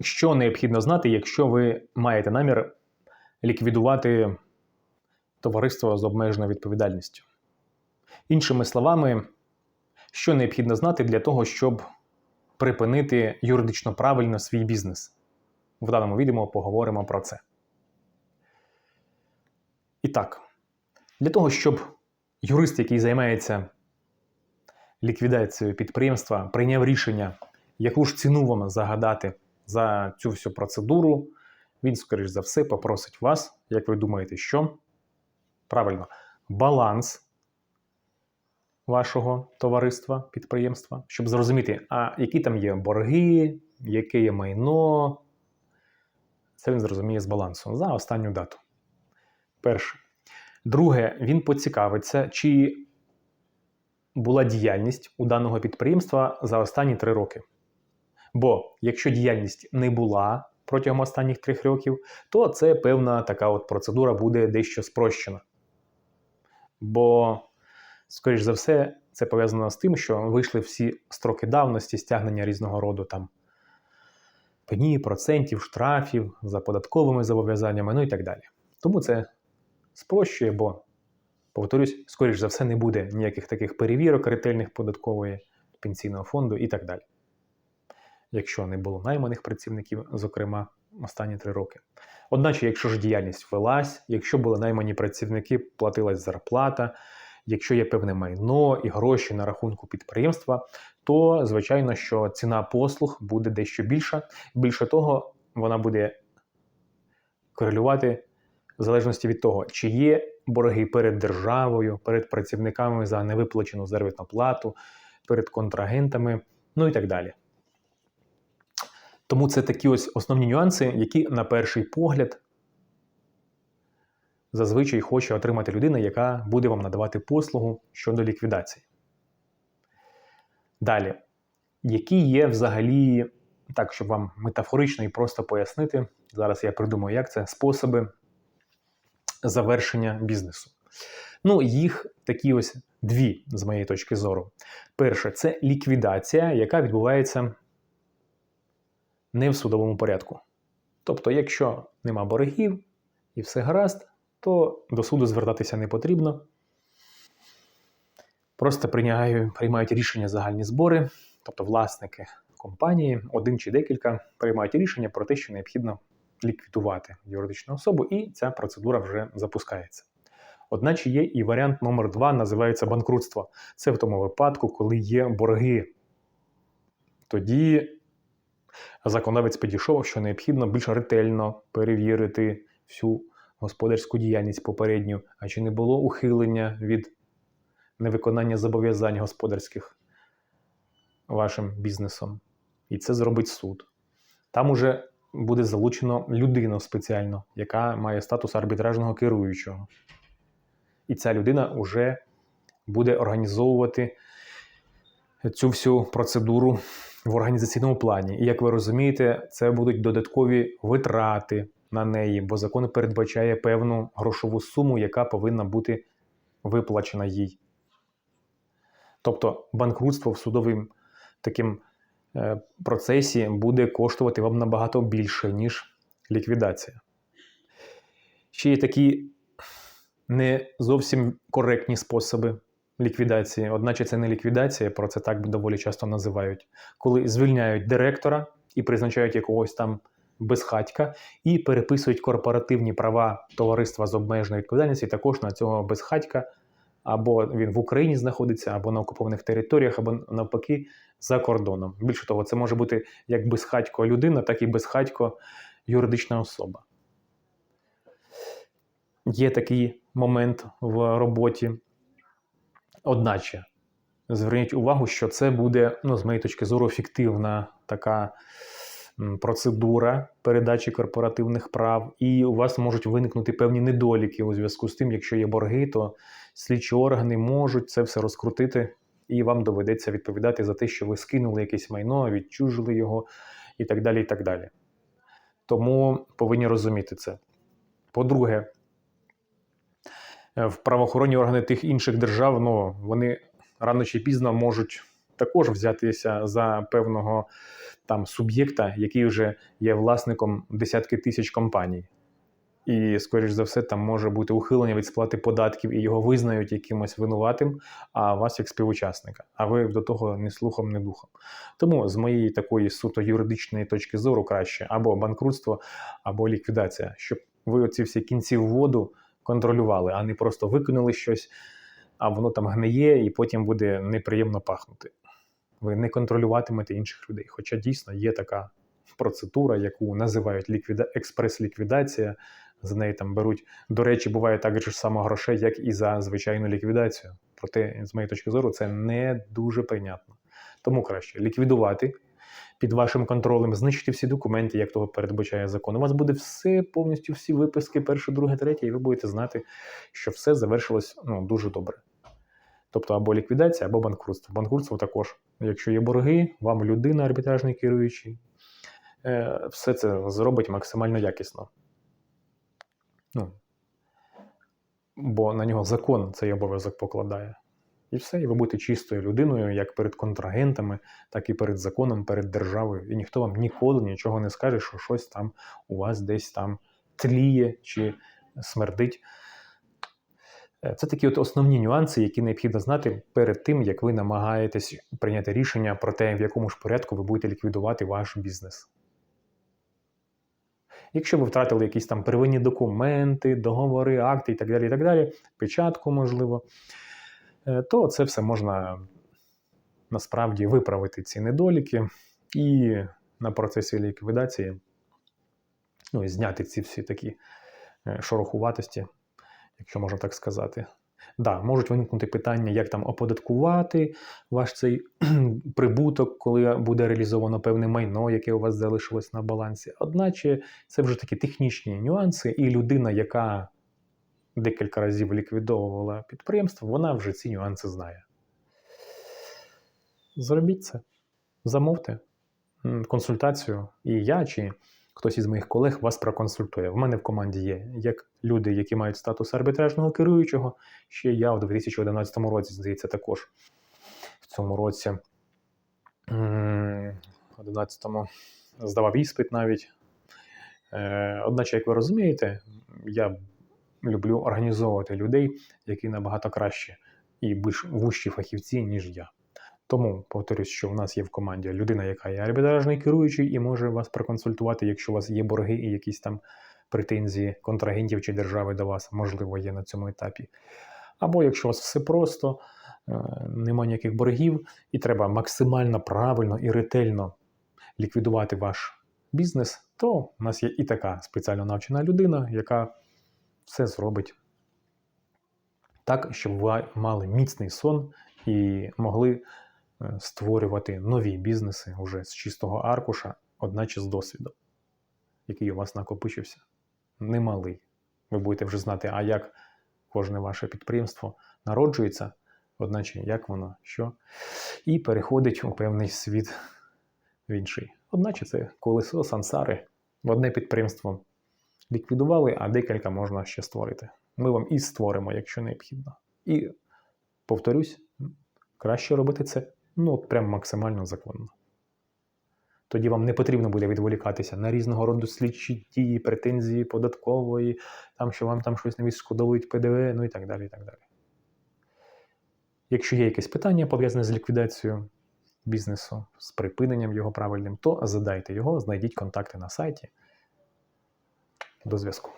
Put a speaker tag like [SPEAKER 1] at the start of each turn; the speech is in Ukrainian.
[SPEAKER 1] що необхідно знати, якщо ви маєте намір ліквідувати товариство з обмеженою відповідальністю. Іншими словами, що необхідно знати для того, щоб припинити юридично правильно свій бізнес. В даному відео поговоримо про це. І так, для того, щоб юрист, який займається ліквідацією підприємства, прийняв рішення, яку ж ціну вам загадати за цю всю процедуру, він, скоріш за все, попросить вас, як ви думаєте, що? Правильно, баланс вашого товариства, підприємства, щоб зрозуміти, а які там є борги, яке є майно. Це він зрозуміє з балансу за останню дату. Перше. Друге, він поцікавиться, чи була діяльність у даного підприємства за останні три роки. Бо якщо діяльність не була протягом останніх трьох років, то це певна така от процедура буде дещо спрощена. Бо, скоріш за все, це пов'язано з тим, що вийшли всі строки давності стягнення різного роду там пені, процентів, штрафів за податковими зобов'язаннями, ну і так далі. Тому це спрощує, бо, повторюсь, скоріш за все, не буде ніяких таких перевірок ретельних податкової пенсійного фонду і так далі. Якщо не було найманих працівників, зокрема, останні три роки. Одначе, якщо ж діяльність велась, якщо були наймані працівники, платилась зарплата, якщо є певне майно і гроші на рахунку підприємства, то звичайно, що ціна послуг буде дещо більша. Більше того, вона буде корелювати в залежності від того, чи є борги перед державою, перед працівниками за невиплачену заробітну плату, перед контрагентами, ну і так далі. Тому це такі ось основні нюанси, які на перший погляд зазвичай хоче отримати людина, яка буде вам надавати послугу щодо ліквідації. Далі, які є взагалі, так, щоб вам метафорично і просто пояснити, зараз я придумаю, як це способи завершення бізнесу. Ну, їх такі ось дві, з моєї точки зору. Перше, це ліквідація, яка відбувається не в судовому порядку. Тобто, якщо нема боргів і все гаразд, то до суду звертатися не потрібно. Просто приймають, рішення загальні збори, тобто власники компанії, один чи декілька, приймають рішення про те, що необхідно ліквідувати юридичну особу, і ця процедура вже запускається. Одначе є і варіант номер два, називається банкрутство. Це в тому випадку, коли є борги. Тоді законодавець підійшов, що необхідно більш ретельно перевірити всю господарську діяльність попередню, а чи не було ухилення від невиконання зобов'язань господарських вашим бізнесом. І це зробить суд. Там уже буде залучено людину спеціально, яка має статус арбітражного керуючого. І ця людина вже буде організовувати цю всю процедуру в організаційному плані. І як ви розумієте, це будуть додаткові витрати на неї, бо закон передбачає певну грошову суму, яка повинна бути виплачена їй. Тобто банкрутство в судовому таким е, процесі буде коштувати вам набагато більше, ніж ліквідація. Ще є такі не зовсім коректні способи ліквідації. Одначе це не ліквідація, про це так доволі часто називають, коли звільняють директора і призначають якогось там безхатька, і переписують корпоративні права товариства з обмеженою відповідальністю також на цього безхатька, або він в Україні знаходиться, або на окупованих територіях, або навпаки за кордоном. Більше того, це може бути як безхатько людина, так і безхатько юридична особа. Є такий момент в роботі. Одначе, зверніть увагу, що це буде, ну, з моєї точки зору, фіктивна така процедура передачі корпоративних прав, і у вас можуть виникнути певні недоліки у зв'язку з тим, якщо є борги, то слідчі органи можуть це все розкрутити, і вам доведеться відповідати за те, що ви скинули якесь майно, відчужили його і так далі. і так далі. Тому повинні розуміти це. По-друге, в правоохоронні органи тих інших держав, ну, вони рано чи пізно можуть також взятися за певного там суб'єкта, який вже є власником десятки тисяч компаній. І, скоріш за все, там може бути ухилення від сплати податків і його визнають якимось винуватим, а вас як співучасника. А ви до того ні слухом, ні духом. Тому з моєї такої суто юридичної точки зору краще або банкрутство, або ліквідація, щоб ви оці всі кінці в воду контролювали, а не просто викинули щось, а воно там гниє і потім буде неприємно пахнути. Ви не контролюватимете інших людей. Хоча дійсно є така процедура, яку називають ліквіда... експрес-ліквідація. За неї там беруть, до речі, буває так же само грошей, як і за звичайну ліквідацію. Проте, з моєї точки зору, це не дуже прийнятно. Тому краще ліквідувати під вашим контролем, знищити всі документи, як того передбачає закон. У вас буде все, повністю всі виписки, перше, друге, третє, і ви будете знати, що все завершилось ну, дуже добре. Тобто або ліквідація, або банкрутство. Банкрутство також, якщо є борги, вам людина, арбітражний керуючий, е, все це зробить максимально якісно. Ну, бо на нього закон цей обов'язок покладає. І все, і ви будете чистою людиною, як перед контрагентами, так і перед законом, перед державою. І ніхто вам ніколи нічого не скаже, що щось там у вас десь там тліє чи смердить. Е, Це такі от основні нюанси, які необхідно знати перед тим, як ви намагаєтесь прийняти рішення про те, в якому ж порядку ви будете ліквідувати ваш бізнес. Якщо ви втратили якісь там первинні документи, договори, акти і так далі, і так далі, печатку, можливо, то це все можна насправді виправити ці недоліки і на процесі ліквідації ну, і зняти ці всі такі е, шорохуватості, якщо можна так сказати. Да, можуть виникнути питання, як там оподаткувати ваш цей прибуток, коли буде реалізовано певне майно, яке у вас залишилось на балансі. Одначе це вже такі технічні нюанси, і людина, яка декілька разів ліквідовувала підприємство, вона вже ці нюанси знає. Зробіть це, замовте консультацію, і я чи хтось із моїх колег вас проконсультує. В мене в команді є як люди, які мають статус арбітражного керуючого. Ще я в 2011 році, здається, також в цьому році, м, 11-му, здавав іспит навіть. Е, Одначе, як ви розумієте, я люблю організовувати людей, які набагато краще і більш вущі фахівці, ніж я. Тому повторюсь, що в нас є в команді людина, яка є арбітражний керуючий, і може вас проконсультувати, якщо у вас є борги і якісь там претензії контрагентів чи держави до вас, можливо, є на цьому етапі. Або якщо у вас все просто, е, немає ніяких боргів, і треба максимально правильно і ретельно ліквідувати ваш бізнес, то у нас є і така спеціально навчена людина, яка все зробить так, щоб ви мали міцний сон і могли е, створювати нові бізнеси вже з чистого аркуша, одначе з досвідом, який у вас накопичився. Немалий. Ви будете вже знати, а як кожне ваше підприємство народжується, одначе як воно, що, і переходить у певний світ в інший. Одначе це колесо сансари. В одне підприємство ліквідували, а декілька можна ще створити. Ми вам і створимо, якщо необхідно. І повторюсь, краще робити це ну, от прям максимально законно. Тоді вам не потрібно буде відволікатися на різного роду слідчі дії, претензії податкової, там, що вам там щось не відшкодовують ПДВ, ну і так далі. і так далі. Якщо є якесь питання пов'язане з ліквідацією бізнесу, з припиненням його правильним, то задайте його, знайдіть контакти на сайті. До зв'язку.